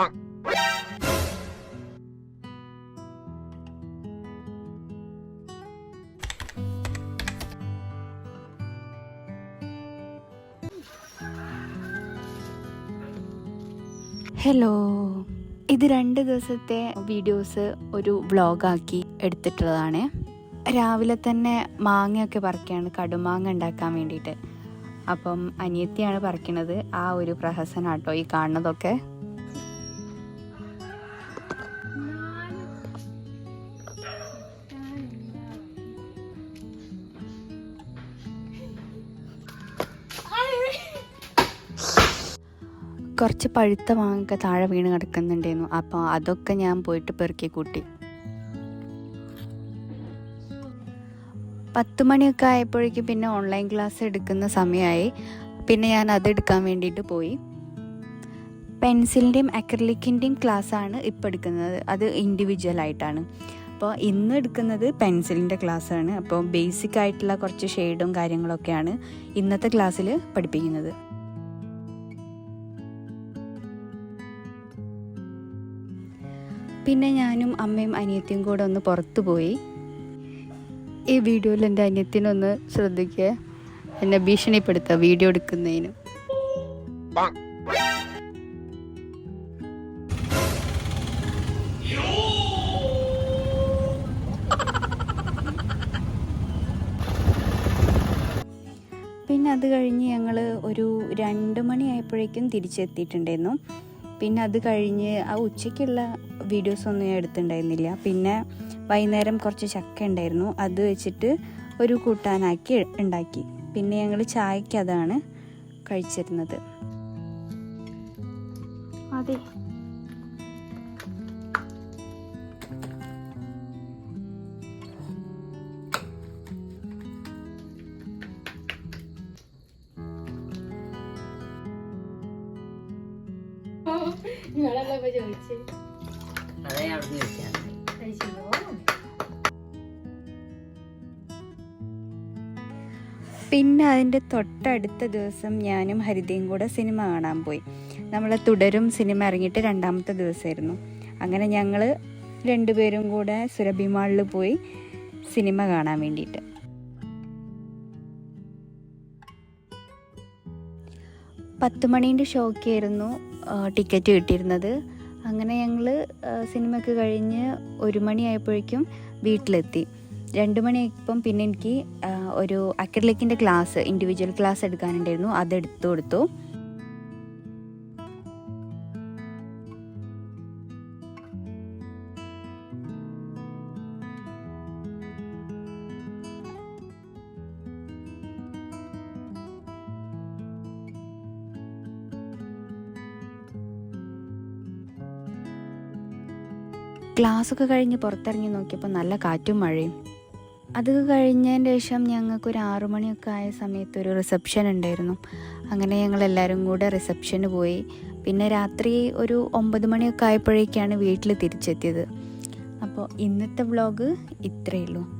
Hello ഇത് രണ്ട് ദിവസത്തെ വീഡിയോസ് ഒരു വ്ളോഗാക്കി എടുത്തിട്ടുള്ളതാണ്. രാവിലെ തന്നെ മാങ്ങയൊക്കെ പറിക്കുകയാണ് കടുമാങ്ങ ഉണ്ടാക്കാൻ വേണ്ടിയിട്ട്. അപ്പം അനിയത്തിയാണ് പറിക്കണത്. ആ ഒരു പ്രഹസനാട്ടോ ഈ കാണുന്നതൊക്കെ. കുറച്ച് പഴുത്ത മാങ്ങ താഴെ വീണ് കിടക്കുന്നുണ്ടായിരുന്നു. അപ്പോൾ അതൊക്കെ ഞാൻ പോയിട്ട് പെറുക്കി കൂട്ടി. പത്ത് മണിയൊക്കെ ആയപ്പോഴേക്കും പിന്നെ ഓൺലൈൻ ക്ലാസ് എടുക്കുന്ന സമയമായി. പിന്നെ ഞാൻ അത് എടുക്കാൻ വേണ്ടിയിട്ട് പോയി. പെൻസിലിന്റെയും അക്രലിക്കിന്റെയും ക്ലാസ്സാണ് ഇപ്പോൾ എടുക്കുന്നത്. അത് ഇൻഡിവിജ്വൽ ആയിട്ടാണ്. അപ്പോൾ ഇന്ന് എടുക്കുന്നത് പെൻസിലിന്റെ ക്ലാസ്സാണ് അപ്പോൾ ബേസിക് ആയിട്ടുള്ള കുറച്ച് ഷെയ്ഡും കാര്യങ്ങളൊക്കെയാണ് ഇന്നത്തെ ക്ലാസ്സിൽ പഠിപ്പിക്കുന്നത്. പിന്നെ ഞാനും അമ്മയും അനിയത്തിയും കൂടെ ഒന്ന് പുറത്തു പോയി. ഈ വീഡിയോയിൽ എന്റെ അനിയത്തിനൊന്ന് ശ്രദ്ധിക്കുക എന്നെ ഭീഷണിപ്പെടുത്തുക വീഡിയോ എടുക്കുന്നതിന്. പിന്നെ അത് കഴിഞ്ഞ് ഞങ്ങൾ ഒരു രണ്ട് മണിയായപ്പോഴേക്കും തിരിച്ചെത്തിയിട്ടുണ്ടായിരുന്നു. പിന്നെ അത് കഴിഞ്ഞ് ആ ഉച്ചയ്ക്കുള്ള വീഡിയോസ് ഒന്നും ഞാൻ എടുത്തിട്ടുണ്ടായിരുന്നില്ല. പിന്നെ വൈകുന്നേരം കുറച്ച് ചക്ക ഉണ്ടായിരുന്നു. അത് വെച്ചിട്ട് ഒരു കൂട്ടാനാക്കി ഉണ്ടാക്കി. പിന്നെ ഞങ്ങൾ ചായക്ക് അതാണ് കഴിച്ചിരുന്നത്. അതെ. അതെ പിന്നെ അതിന്റെ തൊട്ടടുത്ത ദിവസം ഞാനും ഹരിതയും കൂടെ സിനിമ കാണാൻ പോയി. നമ്മൾ തുടരും സിനിമ ഇറങ്ങിയിട്ട് രണ്ടാമത്തെ ദിവസമായിരുന്നു. അങ്ങനെ ഞങ്ങൾ രണ്ടുപേരും കൂടെ സുരഭിമാളിൽ പോയി സിനിമ കാണാൻ വേണ്ടിയിട്ട്. പത്ത് മണീന്റെ ഷോക്കായിരുന്നു ടിക്കറ്റ് കിട്ടിയിരുന്നത്. അങ്ങനെ ഞങ്ങൾ സിനിമയൊക്കെ കഴിഞ്ഞ് ഒരു മണിയായപ്പോഴേക്കും വീട്ടിലെത്തി. രണ്ട് മണിയായപ്പം പിന്നെ എനിക്ക് ഒരു അക്രലിക്കിന്റെ ക്ലാസ് ഇൻഡിവിജ്വൽ ക്ലാസ് എടുക്കാനുണ്ടായിരുന്നു. അതെടുത്തു കൊടുത്തു. ക്ലാസ്സൊക്കെ കഴിഞ്ഞ് പുറത്തിറങ്ങി നോക്കിയപ്പോൾ നല്ല കാറ്റും മഴയും. അത് കഴിഞ്ഞതിന് ശേഷം ഞങ്ങൾക്ക് ഒരു ആറു മണിയൊക്കെ ആയ സമയത്ത് ഒരു റിസപ്ഷൻ ഉണ്ടായിരുന്നു. അങ്ങനെ ഞങ്ങൾ എല്ലാവരും കൂടെ റിസപ്ഷന് പോയി. പിന്നെ രാത്രി ഒരു ഒമ്പത് മണിയൊക്കെ ആയപ്പോഴേക്കാണ് വീട്ടിൽ തിരിച്ചെത്തിയത്. അപ്പോൾ ഇന്നത്തെ വ്ളോഗ് ഇത്രയേ ഉള്ളൂ.